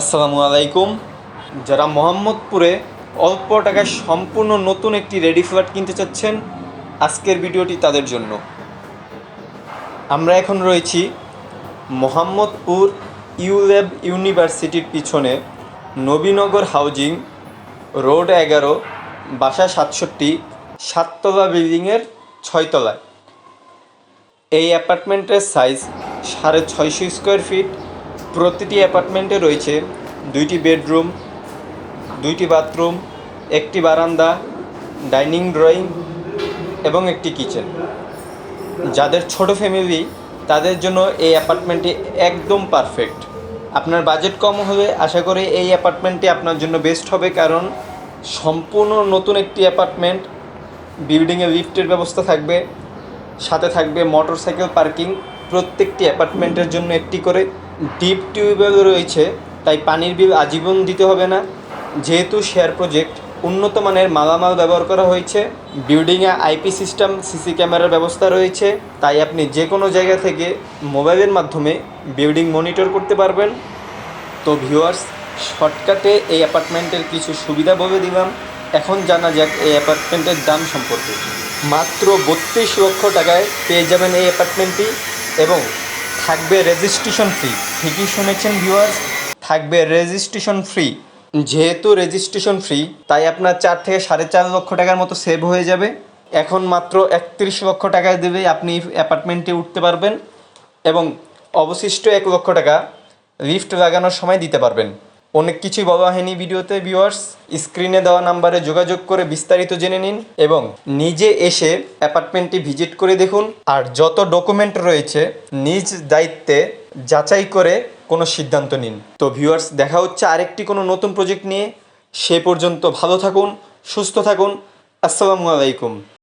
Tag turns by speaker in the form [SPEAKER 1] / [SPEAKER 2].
[SPEAKER 1] আসসালামু আলাইকুম। যারা মোহাম্মদপুরে অল্প টাকায় সম্পূর্ণ নতুন একটি রেডি ফ্ল্যাট কিনতে চাচ্ছেন, আজকের ভিডিওটি তাদের জন্য। আমরা এখন রয়েছি মোহাম্মদপুর ইউল্যাব ইউনিভার্সিটির পিছনে নবীনগর হাউজিং, রোড এগারো, বাসা সাতষট্টি, সাততলা বিল্ডিংয়ের ছয়তলায়। এই অ্যাপার্টমেন্টের সাইজ সাড়ে ছয়শো স্কোয়ার ফিট প্রতিটি অ্যাপার্টমেন্টে রয়েছে দুইটি বেডরুম, দুইটি বাথরুম, একটি বারান্দা, ডাইনিং ড্রয়িং এবং একটি কিচেন। যাদের ছোট ফ্যামিলি, তাদের জন্য এই অ্যাপার্টমেন্টটি একদম পারফেক্ট। আপনার বাজেট কম হবে, আশা করি এই অ্যাপার্টমেন্টটি আপনার জন্য বেস্ট হবে কারণ সম্পূর্ণ নতুন একটি অ্যাপার্টমেন্ট, বিল্ডিংয়ে লিফটের ব্যবস্থা থাকবে, সাথে থাকবে মোটরসাইকেল পার্কিং, প্রত্যেকটি অ্যাপার্টমেন্টের জন্য একটি করে ডিপ টিউবওয়েল রয়েছে, তাই পানির বিল আজীবন দিতে হবে না। যেহেতু শেয়ার প্রজেক্ট উন্নত মানের মালামাল ব্যবহার করা হয়েছে বিল্ডিংয়ে আইপি সিস্টেম, সিসি ক্যামেরার ব্যবস্থা রয়েছে, তাই আপনি যে কোনো জায়গা থেকে মোবাইলের মাধ্যমে বিল্ডিং মনিটর করতে পারবেন। তো ভিউয়ার্স, শর্টকাটে এই অ্যাপার্টমেন্টের কিছু সুবিধা বলে দিলাম। এখন জানা যাক এই অ্যাপার্টমেন্টের দাম সম্পর্কে। মাত্র বত্রিশ লক্ষ টাকায় পেয়ে যাবেন এই অ্যাপার্টমেন্টটি এবং থাকবে রেজিস্ট্রেশন ফ্রি ঠিকই শুনেছেন ভিউয়ার্স থাকবে রেজিস্ট্রেশন ফ্রি যেহেতু রেজিস্ট্রেশন ফ্রি তাই আপনার চার থেকে সাড়ে চার লক্ষ টাকার মতো সেভ হয়ে যাবে। এখন মাত্র একত্রিশ লক্ষ টাকায় দেবে আপনি অ্যাপার্টমেন্টে উঠতে পারবেন এবং অবশিষ্ট এক লক্ষ টাকা লিফট লাগানোর সময় দিতে পারবেন। অনেক কিছুই বলা হয়নি ভিডিওতে ভিউয়ার্স স্ক্রিনে দেওয়া নাম্বারে যোগাযোগ করে বিস্তারিত জেনে নিন এবং নিজে এসে অ্যাপার্টমেন্টটি ভিজিট করে দেখুন। আর যত ডকুমেন্ট রয়েছে, নিজ দায়িত্বে যাচাই করে কোনো সিদ্ধান্ত নিন। তো ভিউয়ার্স দেখা হচ্ছে আরেকটি কোনো নতুন প্রজেক্ট নিয়ে। সে পর্যন্ত ভালো থাকুন, সুস্থ থাকুন। আসসালামু আলাইকুম।